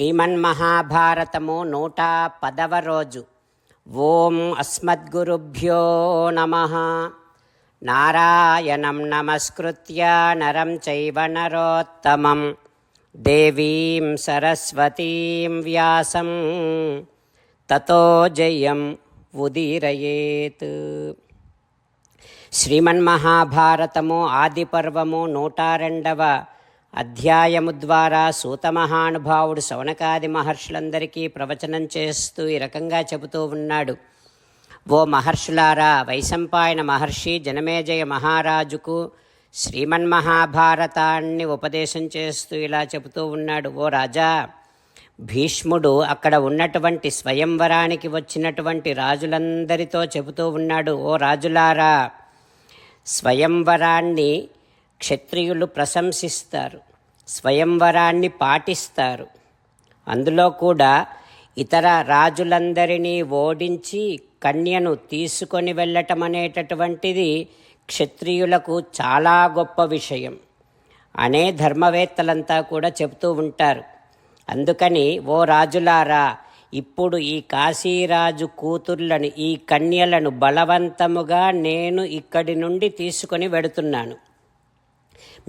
శ్రీమన్మహాభారతము నూట పదవ రోజు. ఓం అస్మద్గురుభ్యో నమ. నారాయణం నమస్కృత్య నరం చైవ నరోత్తమం. దేవీం సరస్వతీం వ్యాసం. తతో జయం ఉదీరయేత్. శ్రీమన్మహాభారతము ఆదిపర్వము నూట రెండవ అధ్యాయము ద్వారా సూతమహానుభావుడు శౌనకాది మహర్షులందరికీ ప్రవచనం చేస్తూ ఈ రకంగా చెబుతూ ఉన్నాడు. ఓ మహర్షులారా వైశంపాయన మహర్షి జనమేజయ మహారాజుకు శ్రీమన్మహాభారతాన్ని ఉపదేశం చేస్తూ ఇలా చెబుతూ ఉన్నాడు. ఓ రాజా భీష్ముడు అక్కడ ఉన్నటువంటి స్వయంవరానికి వచ్చినటువంటి రాజులందరితో చెబుతూ ఉన్నాడు. ఓ రాజులారా స్వయంవరాన్ని క్షత్రియులు ప్రశంసిస్తారు. స్వయంవరాన్ని పాటిస్తారు. అందులో కూడా ఇతర రాజులందరినీ ఓడించి కన్యను తీసుకొని వెళ్ళటం అనేటటువంటిది క్షత్రియులకు చాలా గొప్ప విషయం. అనే ధర్మవేత్తలంతా కూడా చెబుతూ ఉంటారు. అందుకని ఓ రాజులారా ఇప్పుడు ఈ కాశీరాజు కూతుర్లను ఈ కన్యలను బలవంతముగా నేను ఇక్కడి నుండి తీసుకొని వెడుతున్నాను.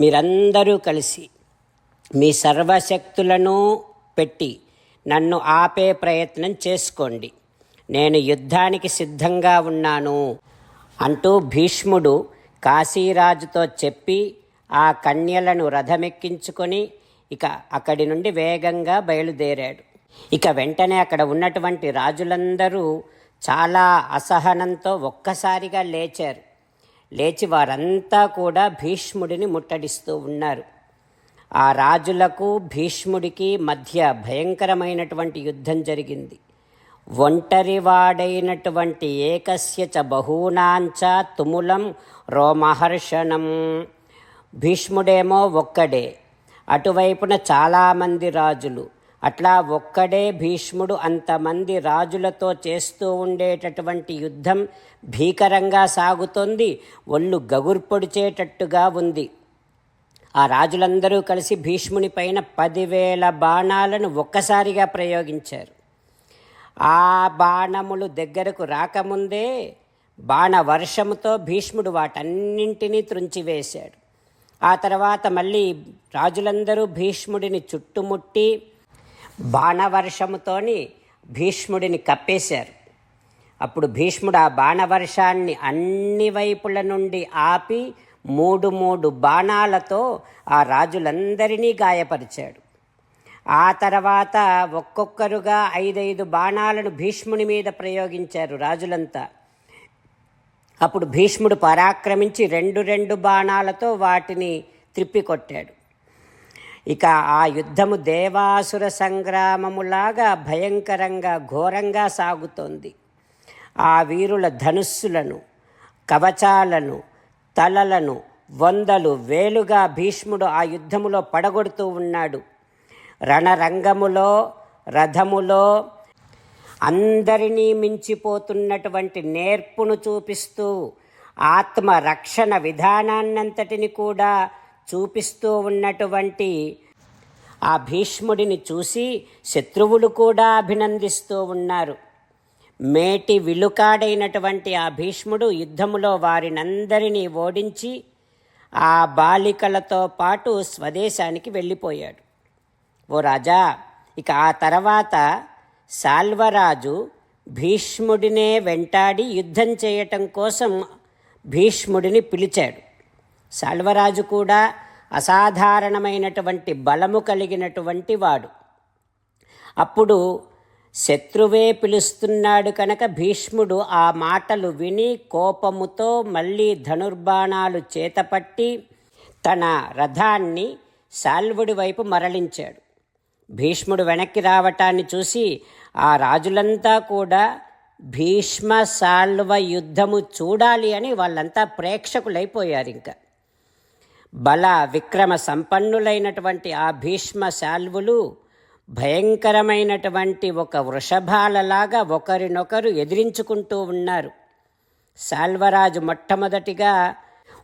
మీరందరూ కలిసి మీ సర్వశక్తులను పెట్టి నన్ను ఆపే ప్రయత్నం చేసుకోండి. నేను యుద్ధానికి సిద్ధంగా ఉన్నాను అంటూ భీష్ముడు కాశీరాజుతో చెప్పి ఆ కన్యలను రథమెక్కించుకొని ఇక అక్కడి నుండి వేగంగా బయలుదేరాడు. ఇక వెంటనే అక్కడ ఉన్నటువంటి రాజులందరూ చాలా అసహనంతో ఒక్కసారిగా లేచారు. లేచి వారంతా కూడా భీష్ముడిని ముట్టడిస్తూ ఉన్నారు. ఆ రాజులకు భీష్ముడికి మధ్య భయంకరమైనటువంటి యుద్ధం జరిగింది. ఒంటరివాడైనటువంటి ఏకస్య చ బహూనాంచ తుములం రోమహర్షణం. భీష్ముడేమో ఒక్కడే. అటువైపున చాలామంది రాజులు. అట్లా ఒక్కడే భీష్ముడు అంతమంది రాజులతో చేస్తూ ఉండేటటువంటి యుద్ధం భీకరంగా సాగుతోంది. ఒళ్ళు గగుర్పొడిచేటట్టుగా ఉంది. ఆ రాజులందరూ కలిసి భీష్ముని పైన పదివేల బాణాలను ఒక్కసారిగా ప్రయోగించారు. ఆ బాణములు దగ్గరకు రాకముందే బాణ వర్షముతో భీష్ముడు వాటన్నింటినీ త్రుంచివేశాడు. ఆ తర్వాత మళ్ళీ రాజులందరూ భీష్ముడిని చుట్టుముట్టి బాణవర్షముతోని భీష్ముడిని కప్పేశారు. అప్పుడు భీష్ముడు ఆ బాణవర్షాన్ని అన్ని వైపుల నుండి ఆపి మూడు మూడు బాణాలతో ఆ రాజులందరినీ గాయపరిచాడు. ఆ తర్వాత ఒక్కొక్కరుగా ఐదైదు బాణాలను భీష్ముని మీద ప్రయోగించారు రాజులంతా. అప్పుడు భీష్ముడు పరాక్రమించి రెండు రెండు బాణాలతో వాటిని త్రిప్పికొట్టాడు. ఇక ఆ యుద్ధము దేవాసుర సంగ్రామములాగా భయంకరంగా ఘోరంగా సాగుతోంది. ఆ వీరుల ధనుస్సులను కవచాలను తలలను వందలు వేలుగా భీష్ముడు ఆ యుద్ధములో పడగొడుతూ ఉన్నాడు. రణరంగములో రథములో అందరినీ మించిపోతున్నటువంటి నేర్పును చూపిస్తూ ఆత్మ రక్షణ విధానాన్నంతటిని కూడా చూపిస్తూ ఉన్నటువంటి ఆ భీష్ముడిని చూసి శత్రువులు కూడా అభినందిస్తూ ఉన్నారు. మేటి విలుకాడైనటువంటి ఆ భీష్ముడు యుద్ధములో వారినందరినీ ఓడించి ఆ బాలికలతో పాటు స్వదేశానికి వెళ్ళిపోయాడు. ఓ రాజా ఇక ఆ తర్వాత సాల్వరాజు భీష్ముడినే వెంటాడి యుద్ధం చేయటం కోసం భీష్ముడిని పిలిచాడు. సాల్వరాజు కూడా అసాధారణమైనటువంటి బలము కలిగినటువంటి వాడు. అప్పుడు శత్రువే పిలుస్తున్నాడు కనుక భీష్ముడు ఆ మాటలు విని కోపముతో మళ్ళీ ధనుర్బాణాలు చేతపట్టి తన రథాన్ని శాల్వుడి వైపు మరలించాడు. భీష్ముడు వెనక్కి రావటాన్ని చూసి ఆ రాజులంతా కూడా భీష్మ సాల్వ యుద్ధము చూడాలి అని వాళ్ళంతా ప్రేక్షకులైపోయారు ఇంకా. బల విక్రమ సంపన్నులైనటువంటి ఆ భీష్మ శాల్వులు భయంకరమైనటువంటి ఒక వృషభాలలాగా ఒకరినొకరు ఎదిరించుకుంటూ ఉన్నారు. శాల్వరాజు మొట్టమొదటిగా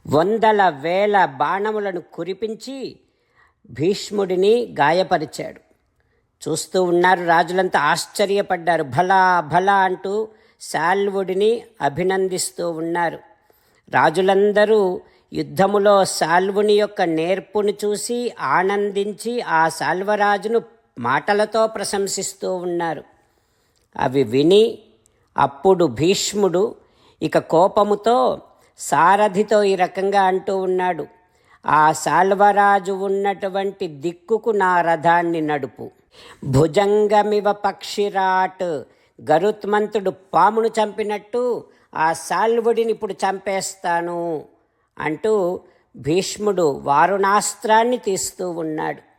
వందల వేల బాణములను కురిపించి భీష్ముడిని గాయపరిచాడు. చూస్తూ ఉన్నారు రాజులంతా ఆశ్చర్యపడ్డారు. భలా భలా అంటూ శాల్వుడిని అభినందిస్తూ ఉన్నారు. రాజులందరూ యుద్ధములో శాల్వుని యొక్క నేర్పును చూసి ఆనందించి ఆ శాల్వరాజును మాటలతో ప్రశంసిస్తూ ఉన్నారు. అవి విని అప్పుడు భీష్ముడు ఇక కోపముతో సారథితో ఈ రకంగా అంటూ ఉన్నాడు ఆ సాల్వరాజు ఉన్నటువంటి దిక్కుకు నా రథాన్ని నడుపు. భుజంగమివ పక్షిరాట్. గరుత్మంతుడు పామును చంపినట్టు ఆ సాల్వుడిని ఇప్పుడు చంపేస్తాను అంటూ భీష్ముడు వారుణాస్త్రాన్ని తీస్తూ ఉన్నాడు.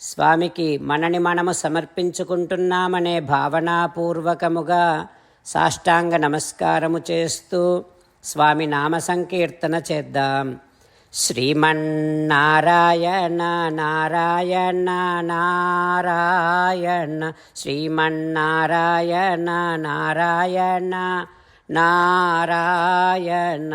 స్వామికి మనని మనము సమర్పించుకుంటున్నామనే భావనాపూర్వకముగా సాష్టాంగ నమస్కారము చేస్తూ స్వామి నామ సంకీర్తన చేద్దాం. శ్రీమన్నారాయణ నారాయణ నారాయణ శ్రీమన్నారాయణ నారాయణ నారాయణ.